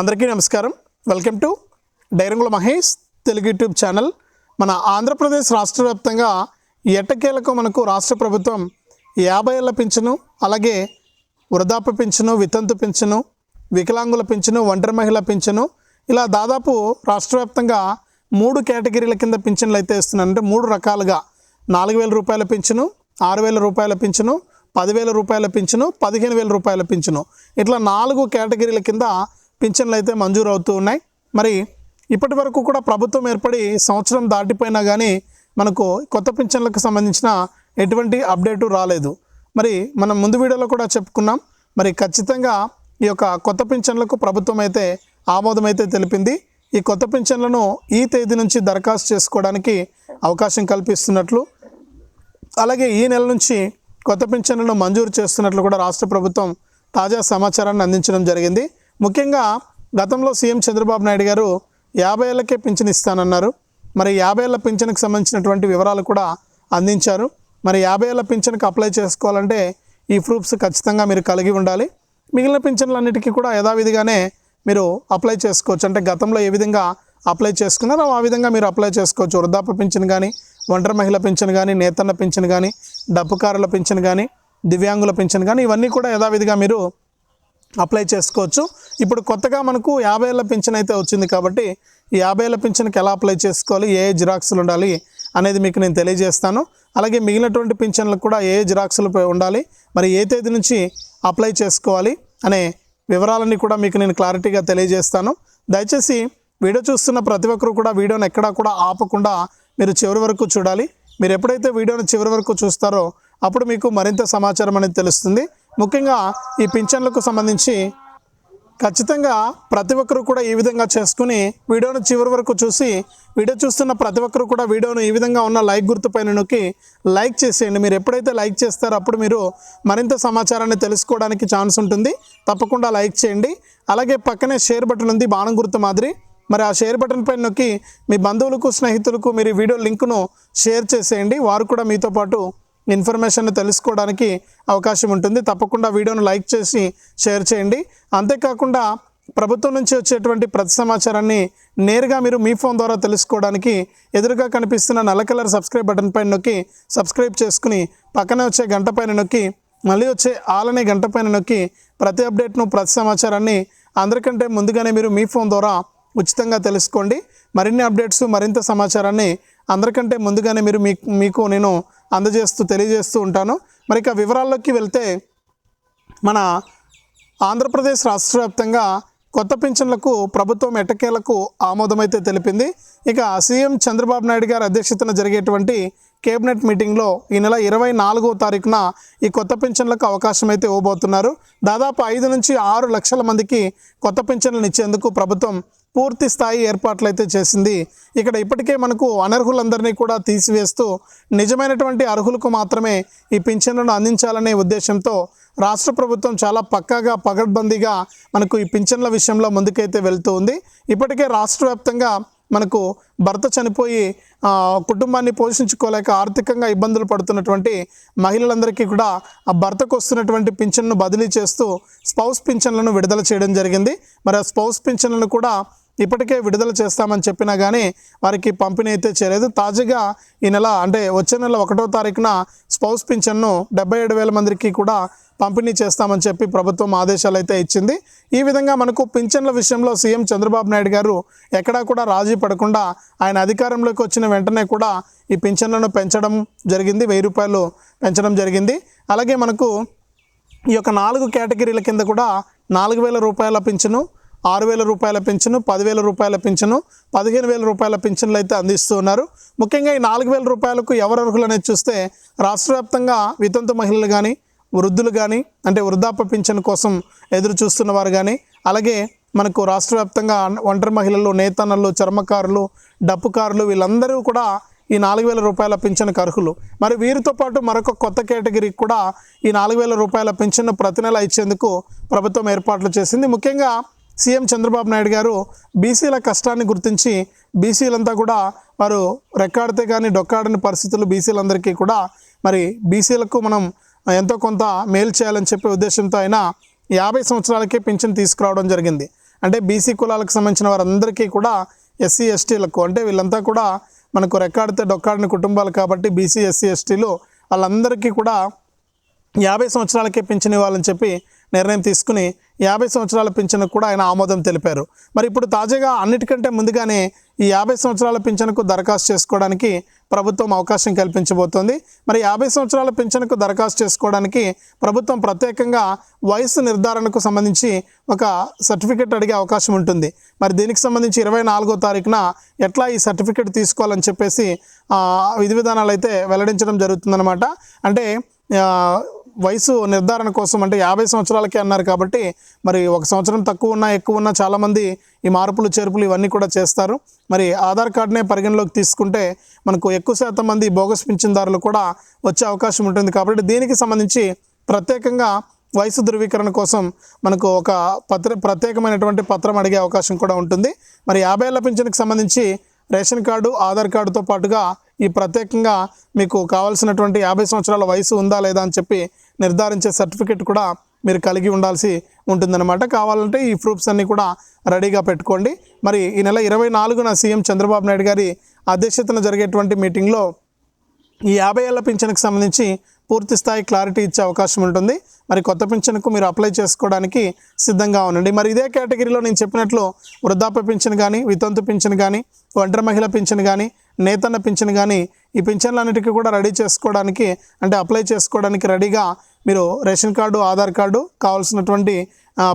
అందరికీ నమస్కారం. Welcome to Dairangula Mahesh Telugu YouTube channel. మన ఆంధ్రప్రదేశ్ రాష్ట్ర వ్యాప్తంగా ఎట్టకేలకు మనకు రాష్ట్ర ప్రభుత్వం యాభై ఏళ్ళ పింఛను అలాగే వృద్ధాప్య పింఛను వితంతు పింఛను వికలాంగుల పింఛను ఒంటరి మహిళ పింఛను ఇలా దాదాపు రాష్ట్ర వ్యాప్తంగా మూడు కేటగిరీల కింద పింఛన్లు అయితే ఇస్తున్నారు అంటే మూడు రకాలుగా. నాలుగు వేల రూపాయల పింఛను ఆరు వేల రూపాయల పింఛను పదివేల రూపాయల పింఛను పదిహేను వేల రూపాయల పింఛను. ఇట్లా నాలుగు కేటగిరీల కింద పింఛన్లు అయితే మంజూరు అవుతూ ఉన్నాయి. మరి ఇప్పటి వరకు కూడా ప్రభుత్వం ఏర్పడి సంవత్సరం దాటిపోయినా కానీ మనకు కొత్త పింఛన్లకు సంబంధించిన ఎటువంటి అప్డేటు రాలేదు. మరి మనం ముందు వీడియోలో కూడా చెప్పుకున్నాం. మరి ఖచ్చితంగా ఈ యొక్క కొత్త పింఛన్లకు ప్రభుత్వం అయితే ఆమోదం అయితే తెలిపింది. ఈ కొత్త పింఛన్లను ఈ తేదీ నుంచి దరఖాస్తు చేసుకోవడానికి అవకాశం కల్పిస్తున్నట్లు అలాగే ఈ నెల నుంచి కొత్త పింఛన్లను మంజూరు చేస్తున్నట్లు కూడా రాష్ట్ర ప్రభుత్వం తాజా సమాచారాన్ని అందించడం జరిగింది. ముఖ్యంగా గతంలో సీఎం చంద్రబాబు నాయుడు గారు యాభై ఏళ్ళకే పింఛన్ ఇస్తానన్నారు. మరి యాభై ఏళ్ళ పింఛన్కి సంబంధించినటువంటి వివరాలు కూడా అందించారు. మరి యాభై ఏళ్ళ పింఛన్కి అప్లై చేసుకోవాలంటే ఈ ప్రూఫ్స్ ఖచ్చితంగా మీరు కలిగి ఉండాలి. మిగిలిన పింఛన్లన్నిటికీ కూడా యథావిధిగానే మీరు అప్లై చేసుకోవచ్చు. అంటే గతంలో ఏ విధంగా అప్లై చేసుకున్నారో ఆ విధంగా మీరు అప్లై చేసుకోవచ్చు. వృద్ధాప్య పింఛన్ కానీ ఒంటరి మహిళ పింఛన్ కానీ నేతన్న పింఛన్ కానీ డప్పుకారుల పింఛన్ కానీ దివ్యాంగుల పింఛన్ కానీ ఇవన్నీ కూడా యథావిధిగా మీరు అప్లై చేసుకోవచ్చు. ఇప్పుడు కొత్తగా మనకు యాభై ఏళ్ళ పింఛన్ అయితే వచ్చింది కాబట్టి ఈ యాభై ఏళ్ళ పింఛన్కి ఎలా అప్లై చేసుకోవాలి? ఏ ఏ జిరాక్స్లు ఉండాలి అనేది మీకు నేను తెలియజేస్తాను. అలాగే మిగిలినటువంటి పింఛన్లకు కూడా ఏ ఏ జిరాక్స్లు ఉండాలి మరి ఏ తేదీ నుంచి అప్లై చేసుకోవాలి అనే వివరాలన్నీ కూడా మీకు నేను క్లారిటీగా తెలియజేస్తాను. దయచేసి వీడియో చూస్తున్న ప్రతి ఒక్కరు కూడా వీడియోని ఎక్కడా కూడా ఆపకుండా మీరు చివరి వరకు చూడాలి. మీరు ఎప్పుడైతే వీడియోని చివరి వరకు చూస్తారో అప్పుడు మీకు మరింత సమాచారం అనేది తెలుస్తుంది. ముఖ్యంగా ఈ పింఛన్లకు సంబంధించి ఖచ్చితంగా ప్రతి ఒక్కరు కూడా ఈ విధంగా చేసుకుని వీడియోను చివరి వరకు చూసి వీడియో చూస్తున్న ప్రతి ఒక్కరు కూడా వీడియోను ఈ విధంగా ఉన్న లైక్ గుర్తుపైన నొక్కి లైక్ చేసేయండి. మీరు ఎప్పుడైతే లైక్ చేస్తారో అప్పుడు మీరు మరింత సమాచారాన్ని తెలుసుకోవడానికి ఛాన్స్ ఉంటుంది. తప్పకుండా లైక్ చేయండి. అలాగే పక్కనే షేర్ బటన్ ఉంది బాణం గుర్తు మాదిరి. మరి ఆ షేర్ బటన్ పైన నొక్కి మీ బంధువులకు స్నేహితులకు మీరు ఈ వీడియో లింకును షేర్ చేసేయండి. వారు కూడా మీతో పాటు ఇన్ఫర్మేషన్ తెలుసుకోవడానికి అవకాశం ఉంటుంది. తప్పకుండా వీడియోను లైక్ చేసి షేర్ చేయండి. అంతేకాకుండా ప్రభుత్వం నుంచి వచ్చేటువంటి ప్రతి సమాచారాన్ని నేరుగా మీరు మీ ఫోన్ ద్వారా తెలుసుకోవడానికి ఎదురుగా కనిపిస్తున్న నల్ల కలర్ సబ్స్క్రైబ్ బటన్ పైన నొక్కి సబ్స్క్రైబ్ చేసుకుని పక్కనే వచ్చే గంట పైన నొక్కి మళ్ళీ వచ్చే ఆలనే గంట పైన నొక్కి ప్రతి అప్డేట్ను ప్రతి సమాచారాన్ని అందరికంటే ముందుగానే మీరు మీ ఫోన్ ద్వారా ఉచితంగా తెలుసుకోండి. మరిన్ని అప్డేట్స్ మరింత సమాచారాన్ని అందరికంటే ముందుగానే మీరు మీకు మీకు నేను అందజేస్తూ తెలియజేస్తూ ఉంటాను. మరి ఇక వివరాల్లోకి వెళ్తే మన ఆంధ్రప్రదేశ్ రాష్ట్ర వ్యాప్తంగా కొత్త పింఛన్లకు ప్రభుత్వం ఎట్టకేలకు ఆమోదమైతే తెలిపింది. ఇక సీఎం చంద్రబాబు నాయుడు గారి అధ్యక్షతన జరిగేటువంటి కేబినెట్ మీటింగ్లో ఈ నెల ఇరవై నాలుగో తారీఖున ఈ కొత్త పింఛన్లకు అవకాశం అయితే ఇవ్వబోతున్నారు. దాదాపు ఐదు నుంచి ఆరు లక్షల మందికి కొత్త పింఛన్లను ఇచ్చేందుకు ప్రభుత్వం పూర్తి స్థాయి ఏర్పాట్లు అయితే చేసింది. ఇక్కడ ఇప్పటికే మనకు అనర్హులందరినీ కూడా తీసివేస్తూ నిజమైనటువంటి అర్హులకు మాత్రమే ఈ పింఛన్లను అందించాలనే ఉద్దేశంతో రాష్ట్ర ప్రభుత్వం చాలా పక్కాగా పగడ్బందీగా మనకు ఈ పింఛన్ల విషయంలో ముందుకైతే వెళ్తూ ఉంది. ఇప్పటికే రాష్ట్ర వ్యాప్తంగా మనకు భర్త చనిపోయి కుటుంబాన్ని పోషించుకోలేక ఆర్థికంగా ఇబ్బందులు పడుతున్నటువంటి మహిళలందరికీ కూడా ఆ భర్తకు వస్తున్నటువంటి పింఛన్ను బదిలీ చేస్తూ స్పౌస్ పింఛన్లను విడుదల చేయడం జరిగింది. మరి ఆ స్పౌస్ పింఛన్లను కూడా ఇప్పటికే విడుదల చేస్తామని చెప్పినా కానీ వారికి పంపిణీ అయితే చేయలేదు. తాజాగా ఈ నెల అంటే వచ్చే నెల ఒకటో తారీఖున స్పౌస్ పింఛన్ను డెబ్బై ఏడు వేల మందికి కూడా పంపిణీ చేస్తామని చెప్పి ప్రభుత్వం ఆదేశాలు అయితే ఇచ్చింది. ఈ విధంగా మనకు పింఛన్ల విషయంలో సీఎం చంద్రబాబు నాయుడు గారు ఎక్కడా కూడా రాజీ పడకుండా ఆయన అధికారంలోకి వచ్చిన వెంటనే కూడా ఈ పింఛన్లను పెంచడం జరిగింది. వెయ్యి రూపాయలు పెంచడం జరిగింది. అలాగే మనకు ఈ యొక్క నాలుగు కేటగిరీల కింద కూడా నాలుగు వేల రూపాయల పింఛను ఆరు వేల రూపాయల పింఛను పదివేల రూపాయల పింఛను పదిహేను వేల రూపాయల పింఛన్లు అయితే అందిస్తూ ఉన్నారు ముఖ్యంగా ఈ నాలుగు వేల రూపాయలకు ఎవరు అర్హులు అనేది చూస్తే రాష్ట్ర వ్యాప్తంగా వితంతు మహిళలు కానీ వృద్ధులు కానీ అంటే వృద్ధాప్య పింఛన్ కోసం ఎదురు చూస్తున్న వారు కానీ అలాగే మనకు రాష్ట్ర వ్యాప్తంగా ఒంటరి మహిళలు నేతన్నలు చర్మకారులు డప్పుకారులు వీళ్ళందరూ కూడా ఈ నాలుగు వేల రూపాయల పింఛన్కు అర్హులు. మరి వీరితో పాటు మరొక కొత్త కేటగిరీకి కూడా ఈ నాలుగు వేల రూపాయల పింఛన్ను ప్రతి నెల ఇచ్చేందుకు ప్రభుత్వం ఏర్పాట్లు చేసింది. ముఖ్యంగా సీఎం చంద్రబాబు నాయుడు గారు బీసీల కష్టాన్ని గుర్తించి బీసీలంతా కూడా వారు రెక్కాడితే కానీ డొక్కాడని పరిస్థితులు బీసీలందరికీ కూడా మరి బీసీలకు మనం ఎంతో కొంత మేలు చేయాలని చెప్పే ఉద్దేశంతో ఆయన యాభై సంవత్సరాలకే పింఛన్ తీసుకురావడం జరిగింది. అంటే బీసీ కులాలకు సంబంధించిన వారందరికీ కూడా ఎస్సీ ఎస్టీలకు అంటే వీళ్ళంతా కూడా మనకు రెక్కాడితే డొక్కాడిన కుటుంబాలు కాబట్టి బీసీ ఎస్సీ ఎస్టీలు వాళ్ళందరికీ కూడా యాభై సంవత్సరాలకే పింఛన్ ఇవ్వాలని చెప్పి నిర్ణయం తీసుకుని యాభై సంవత్సరాల పింఛన్కు కూడా ఆయన ఆమోదం తెలిపారు. మరి ఇప్పుడు తాజాగా అన్నిటికంటే ముందుగానే ఈ యాభై సంవత్సరాల పింఛన్కు దరఖాస్తు చేసుకోవడానికి ప్రభుత్వం అవకాశం కల్పించబోతోంది. మరి యాభై సంవత్సరాల పింఛన్కు దరఖాస్తు చేసుకోవడానికి ప్రభుత్వం ప్రత్యేకంగా వయసు నిర్ధారణకు సంబంధించి ఒక సర్టిఫికెట్ అడిగే అవకాశం ఉంటుంది. మరి దీనికి సంబంధించి ఇరవై నాలుగో తారీఖున ఎట్లా ఈ సర్టిఫికెట్ తీసుకోవాలని చెప్పేసి విధి విధానాలు అయితే వెల్లడించడం జరుగుతుందన్నమాట. అంటే వయసు నిర్ధారణ కోసం అంటే యాభై సంవత్సరాలకే అన్నారు కాబట్టి మరి ఒక సంవత్సరం తక్కువ ఉన్నా ఎక్కువ ఉన్నా చాలామంది ఈ మార్పులు చేర్పులు ఇవన్నీ కూడా చేస్తారు. మరి ఆధార్ కార్డునే పరిగణలోకి తీసుకుంటే మనకు ఎక్కువ శాతం మంది బోగస్ పింఛన్దారులు కూడా వచ్చే అవకాశం ఉంటుంది. కాబట్టి దీనికి సంబంధించి ప్రత్యేకంగా వయసు ధృవీకరణ కోసం మనకు ఒక పత్ర ప్రత్యేకమైనటువంటి పత్రం అడిగే అవకాశం కూడా ఉంటుంది. మరి యాభై ఏళ్ళ పింఛన్కి సంబంధించి రేషన్ కార్డు ఆధార్ కార్డుతో పాటుగా ఈ ప్రత్యేకంగా మీకు కావాల్సినటువంటి యాభై సంవత్సరాల వయసు ఉందా లేదా అని చెప్పి నిర్ధారించే సర్టిఫికెట్ కూడా మీరు కలిగి ఉండాల్సి ఉంటుందన్నమాట. కావాలంటే ఈ ప్రూఫ్స్ అన్నీ కూడా రెడీగా పెట్టుకోండి. మరి ఈ నెల ఇరవై నాలుగున సీఎం చంద్రబాబు నాయుడు గారి అధ్యక్షతన జరిగేటువంటి మీటింగ్లో ఈ యాభై ఏళ్ళ పింఛన్కి సంబంధించి పూర్తి స్థాయి క్లారిటీ ఇచ్చే అవకాశం ఉంటుంది. మరి కొత్త పింఛన్కు మీరు అప్లై చేసుకోవడానికి సిద్ధంగా ఉండండి. మరి ఇదే కేటగిరీలో నేను చెప్పినట్లు వృద్ధాప్య పింఛన్ కానీ వితంతు పింఛన్ కానీ ఒంటరి మహిళ పింఛన్ కానీ నేతన్న పింఛన్ కానీ ఈ పింఛన్లన్నిటికీ కూడా రెడీ చేసుకోవడానికి అంటే అప్లై చేసుకోవడానికి రెడీగా మీరు రేషన్ కార్డు ఆధార్ కార్డు కావాల్సినటువంటి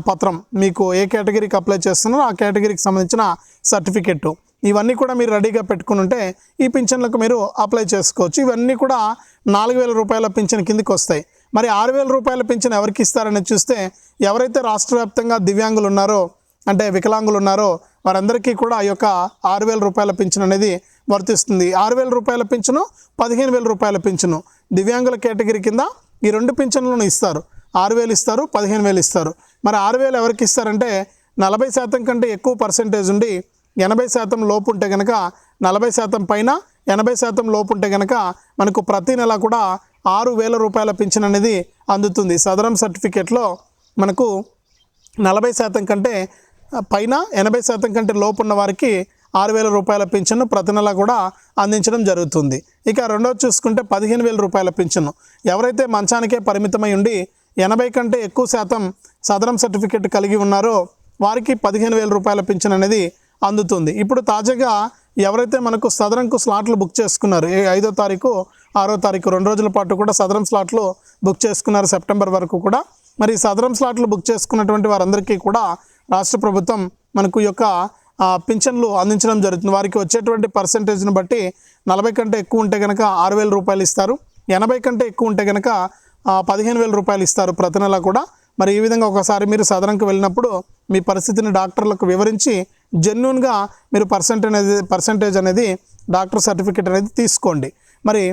పత్రం మీకు ఏ కేటగిరీకి అప్లై చేస్తున్నారో ఆ కేటగిరీకి సంబంధించిన సర్టిఫికెట్టు. ఇవన్నీ కూడా మీరు రెడీగా పెట్టుకుని ఉంటే ఈ పింఛన్లకు మీరు అప్లై చేసుకోవచ్చు. ఇవన్నీ కూడా నాలుగు వేల రూపాయల పింఛన్ కిందకి వస్తాయి. మరి ఆరు వేల రూపాయల పింఛన్ ఎవరికి ఇస్తారని చూస్తే ఎవరైతే రాష్ట్ర వ్యాప్తంగా దివ్యాంగులు ఉన్నారో అంటే వికలాంగులు ఉన్నారో వారందరికీ కూడా ఈ యొక్క ఆరు వేల రూపాయల పింఛన్ అనేది వర్తిస్తుంది. ఆరు వేల రూపాయల పింఛను పదిహేను వేల రూపాయల పింఛను. దివ్యాంగుల కేటగిరీ కింద ఈ రెండు పింఛన్లను ఇస్తారు. ఆరు వేలు ఇస్తారు పదిహేను వేలు ఇస్తారు. మరి ఆరు వేలు ఎవరికి ఇస్తారంటే నలభై శాతం కంటే ఎక్కువ పర్సెంటేజ్ ఉండి ఎనభై శాతం లోపు ఉంటే కనుక నలభై శాతం పైన ఎనభై శాతం లోపు ఉంటే కనుక మనకు ప్రతి నెల కూడా ఆరు వేల రూపాయల పింఛన్ అనేది అందుతుంది. సదరం సర్టిఫికేట్లో మనకు నలభై శాతం కంటే పైన ఎనభై శాతం కంటే లోపు ఉన్న వారికి ఆరు వేల రూపాయల పింఛను ప్రతి నెల కూడా అందించడం జరుగుతుంది. ఇక రెండోది చూసుకుంటే పదిహేను వేల రూపాయల పింఛను ఎవరైతే మంచానికే పరిమితమై ఉండి ఎనభై కంటే ఎక్కువ శాతం సదరం సర్టిఫికెట్ కలిగి ఉన్నారో వారికి పదిహేను వేల రూపాయల పింఛన్ అనేది అందుతుంది. ఇప్పుడు తాజాగా ఎవరైతే మనకు సదరంకు స్లాట్లు బుక్ చేసుకున్నారు ఏ ఐదో తారీఖు ఆరో తారీఖు రెండు రోజుల పాటు కూడా సదరం స్లాట్లు బుక్ చేసుకున్నారు సెప్టెంబర్ వరకు కూడా. మరి సదరం స్లాట్లు బుక్ చేసుకున్నటువంటి వారందరికీ కూడా రాష్ట్ర ప్రభుత్వం మనకు ఈ యొక్క పింఛన్లు అందించడం జరుగుతుంది. వారికి వచ్చేటువంటి పర్సంటేజ్ని బట్టి నలభై కంటే ఎక్కువ ఉంటే కనుక ఆరు వేల రూపాయలు ఇస్తారు. ఎనభై కంటే ఎక్కువ ఉంటే కనుక పదిహేను వేల రూపాయలు ఇస్తారు ప్రతి నెల కూడా. మరి ఈ విధంగా ఒకసారి మీరు సదరంకి వెళ్ళినప్పుడు మీ పరిస్థితిని డాక్టర్లకు వివరించి జెన్యున్గా మీరు పర్సెంట్ అనేది పర్సంటేజ్ అనేది డాక్టర్ సర్టిఫికేట్ అనేది తీసుకోండి. మరి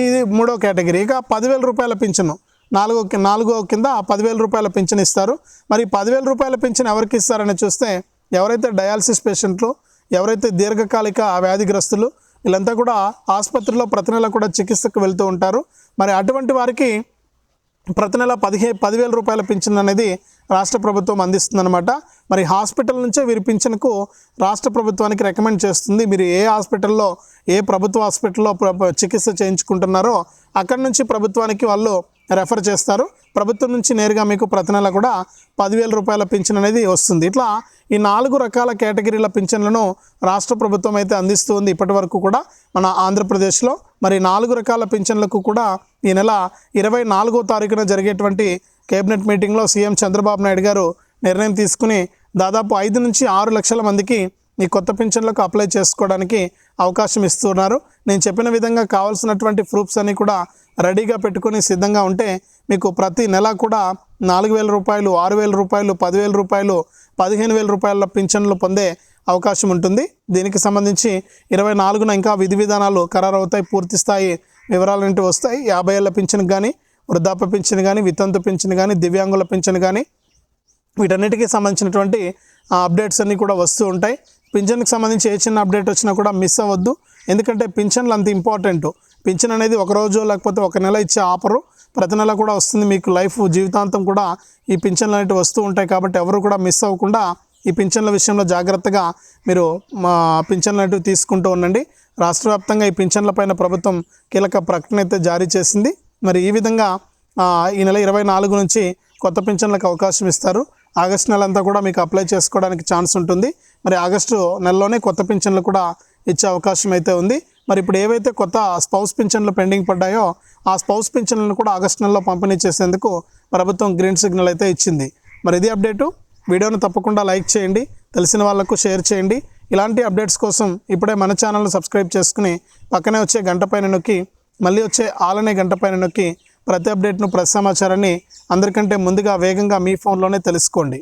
ఇది మూడో కేటగిరీ ఇక పదివేల రూపాయల పింఛను. నాలుగో నాలుగో కింద పదివేల రూపాయల పింఛను ఇస్తారు. మరి పదివేల రూపాయల పింఛను ఎవరికి ఇస్తారని చూస్తే ఎవరైతే డయాలసిస్ పేషెంట్లు ఎవరైతే దీర్ఘకాలిక వ్యాధిగ్రస్తులు వీళ్ళంతా కూడా ఆసుపత్రిలో ప్రతి నెల కూడా చికిత్సకు వెళ్తూ ఉంటారు. మరి అటువంటి వారికి ప్రతి నెల పదిహే పదివేల రూపాయల పింఛన్ అనేది రాష్ట్ర ప్రభుత్వం అందిస్తుందన్నమాట. మరి హాస్పిటల్ నుంచే వీరి పింఛన్కు రాష్ట్ర ప్రభుత్వానికి రికమెండ్ చేస్తుంది. మీరు ఏ హాస్పిటల్లో ఏ ప్రభుత్వ హాస్పిటల్లో ప్ర- చికిత్స చేయించుకుంటున్నారో అక్కడి నుంచి ప్రభుత్వానికి వాళ్ళు రెఫర్ చేస్తారు. ప్రభుత్వం నుంచి నేరుగా మీకు ప్రతి నెల కూడా పదివేల రూపాయల పింఛన్ అనేది వస్తుంది. ఇట్లా ఈ నాలుగు రకాల కేటగిరీల పింఛన్లను రాష్ట్ర ప్రభుత్వం అయితే అందిస్తుంది ఇప్పటి వరకు కూడా మన ఆంధ్రప్రదేశ్లో మరి నాలుగు రకాల పింఛన్లకు కూడా ఈ నెల ఇరవై నాలుగో తారీఖున జరిగేటువంటి కేబినెట్ మీటింగ్లో సీఎం చంద్రబాబు నాయుడు గారు నిర్ణయం తీసుకుని దాదాపు ఐదు నుంచి ఆరు లక్షల మందికి మీ కొత్త పింఛన్లకు అప్లై చేసుకోవడానికి అవకాశం ఇస్తున్నారు. నేను చెప్పిన విధంగా కావాల్సినటువంటి ప్రూఫ్స్ అన్నీ కూడా రెడీగా పెట్టుకొని సిద్ధంగా ఉంటే మీకు ప్రతి నెల కూడా నాలుగు వేల రూపాయలు ఆరు వేల రూపాయలు పదివేల రూపాయలు పదిహేను వేల రూపాయల పింఛన్లు పొందే అవకాశం ఉంటుంది. దీనికి సంబంధించి ఇరవై నాలుగున ఇంకా విధి విధానాలు ఖరారవుతాయి పూర్తి స్థాయి వివరాలు వస్తాయి. యాభై ఏళ్ళ పింఛన్ కానీ వృద్ధాప్య పింఛన్ కానీ వితంతు పింఛన్ కానీ దివ్యాంగుల పింఛన్ కానీ వీటన్నిటికీ సంబంధించినటువంటి అప్డేట్స్ అన్నీ కూడా వస్తూ ఉంటాయి. పింఛన్కి సంబంధించి ఏ చిన్న అప్డేట్ వచ్చినా కూడా మిస్ అవ్వద్దు. ఎందుకంటే పింఛన్లు అంత ఇంపార్టెంట్. పింఛన్ అనేది ఒక రోజు లేకపోతే ఒక నెల ఇచ్చే ఆఫరు ప్రతి నెల కూడా వస్తుంది. మీకు లైఫ్ జీవితాంతం కూడా ఈ పింఛన్లు అనేవి వస్తూ ఉంటాయి కాబట్టి ఎవరు కూడా మిస్ అవ్వకుండా ఈ పింఛన్ల విషయంలో జాగ్రత్తగా మీరు మా పింఛన్లు అనేవి తీసుకుంటూ ఉండండి. రాష్ట్ర వ్యాప్తంగా ఈ పింఛన్ల పైన ప్రభుత్వం కీలక ప్రకటన అయితే జారీ చేసింది. మరి ఈ విధంగా ఈ నెల ఇరవై నాలుగు నుంచి కొత్త పింఛన్లకు అవకాశం ఇస్తారు. ఆగస్టు నెల అంతా కూడా మీకు అప్లై చేసుకోవడానికి ఛాన్స్ ఉంటుంది. మరి ఆగస్టు నెలలోనే కొత్త పింఛన్లు కూడా ఇచ్చే అవకాశం అయితే ఉంది. మరి ఇప్పుడు ఏవైతే కొత్త స్పౌస్ పింఛన్లు పెండింగ్ పడ్డాయో ఆ స్పౌస్ పింఛన్లను కూడా ఆగస్టు నెలలో పంపిణీ చేసేందుకు ప్రభుత్వం గ్రీన్ సిగ్నల్ అయితే ఇచ్చింది. మరి ఇది అప్డేటు. వీడియోను తప్పకుండా లైక్ చేయండి. తెలిసిన వాళ్ళకు షేర్ చేయండి. ఇలాంటి అప్డేట్స్ కోసం ఇప్పుడే మన ఛానల్ను సబ్స్క్రైబ్ చేసుకుని పక్కనే వచ్చే గంట పైన నొక్కి మళ్ళీ వచ్చే ఆలనే గంట పైన నొక్కి ప్రతి అప్డేట్ను ప్రతి సమాచారాన్ని అందరికంటే ముందుగా వేగంగా మీ ఫోన్లోనే తెలుసుకోండి.